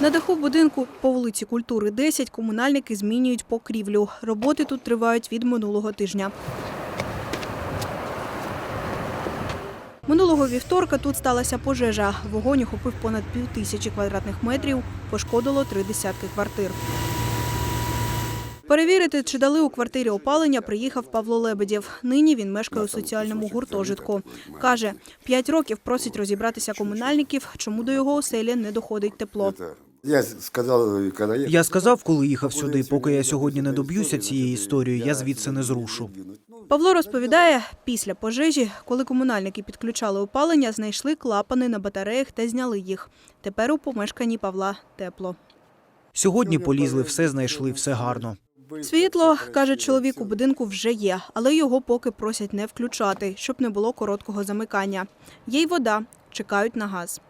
На даху будинку по вулиці Культури 10 комунальники змінюють покрівлю. Роботи тут тривають від минулого тижня. Минулого вівторка тут сталася пожежа. Вогонь охопив понад півтисячі квадратних метрів, пошкодило три десятки квартир. Перевірити, чи дали у квартирі опалення, приїхав Павло Лебедєв. Нині він мешкає у соціальному гуртожитку. Каже, п'ять років просить розібратися комунальників, чому до його оселі не доходить тепло. Я сказал, когда ехал, Я сказав, коли їхав сюди, поки я сьогодні не доб'юся цієї історії, я звідси не зрушу. Павло розповідає, після пожежі, коли комунальники підключали опалення, знайшли клапани на батареях та зняли їх. Тепер у помешканні Павла тепло. Сьогодні полізли, все знайшли, все гарно. Світло, каже чоловік, у будинку вже є, але його поки просять не включати, щоб не було короткого замикання. Є й вода, чекають на газ.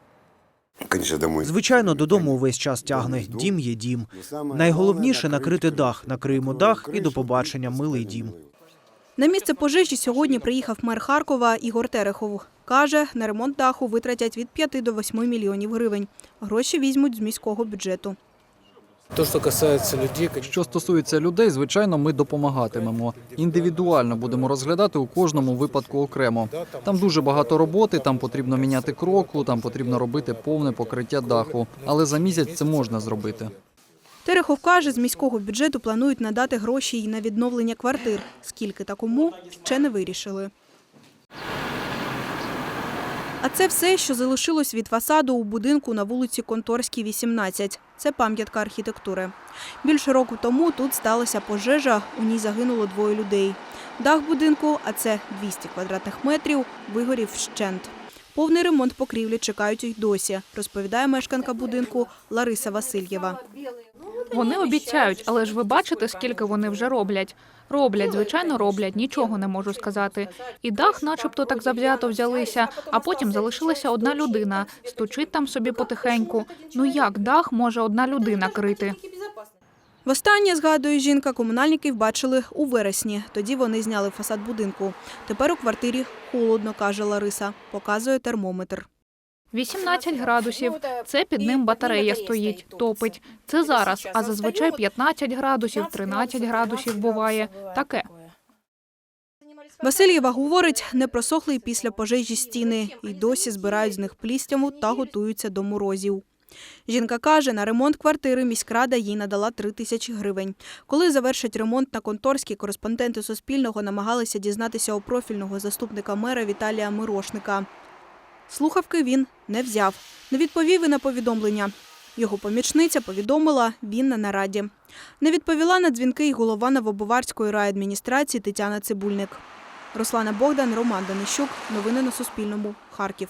Звичайно, додому увесь час тягне. Дім є дім. Найголовніше накрити дах. Накриємо дах і до побачення, милий дім. На місце пожежі сьогодні приїхав мер Харкова Ігор Терехов. Каже, на ремонт даху витратять від 5 до 8 мільйонів гривень. Гроші візьмуть з міського бюджету. То, що касається людей, Що стосується людей, звичайно, ми допомагатимемо. Індивідуально будемо розглядати у кожному випадку окремо. Там дуже багато роботи, там потрібно міняти кроку, там потрібно робити повне покриття даху. Але за місяць це можна зробити. Терехов каже, з міського бюджету планують надати гроші й на відновлення квартир. Скільки та кому ще не вирішили. А це все, що залишилось від фасаду у будинку на вулиці Конторській, 18. Це пам'ятка архітектури. Більше року тому тут сталася пожежа, у ній загинуло двоє людей. Дах будинку, а це 200 квадратних метрів, вигорів вщент. Повний ремонт покрівлі чекають й досі, розповідає мешканка будинку Лариса Васильєва. Вони обіцяють, але ж ви бачите, скільки вони вже роблять. Роблять, звичайно, роблять, нічого не можу сказати. І дах, начебто, так завзято взялися, а потім залишилася одна людина. Стучить там собі потихеньку. Ну як дах може одна людина крити? Востаннє, згадує жінка, комунальників бачили у вересні. Тоді вони зняли фасад будинку. Тепер у квартирі холодно, каже Лариса. Показує термометр. 18 градусів. Це під ним батарея стоїть, топить. Це зараз, а зазвичай 15 градусів, 13 градусів буває. Таке. Васильєва говорить, не просохли й після пожежі стіни. І досі збирають з них плістяву та готуються до морозів. Жінка каже, на ремонт квартири міськрада їй надала 3 тисячі гривень. Коли завершать ремонт на Конторській, кореспонденти Суспільного намагалися дізнатися у профільного заступника мера Віталія Мирошника. Слухавки він не взяв, не відповів і на повідомлення. Його помічниця повідомила, він на нараді. Не відповіла на дзвінки й голова Новобуварської райадміністрації Тетяна Цибульник. Руслана Богдан, Роман Данищук. Новини на Суспільному. Харків.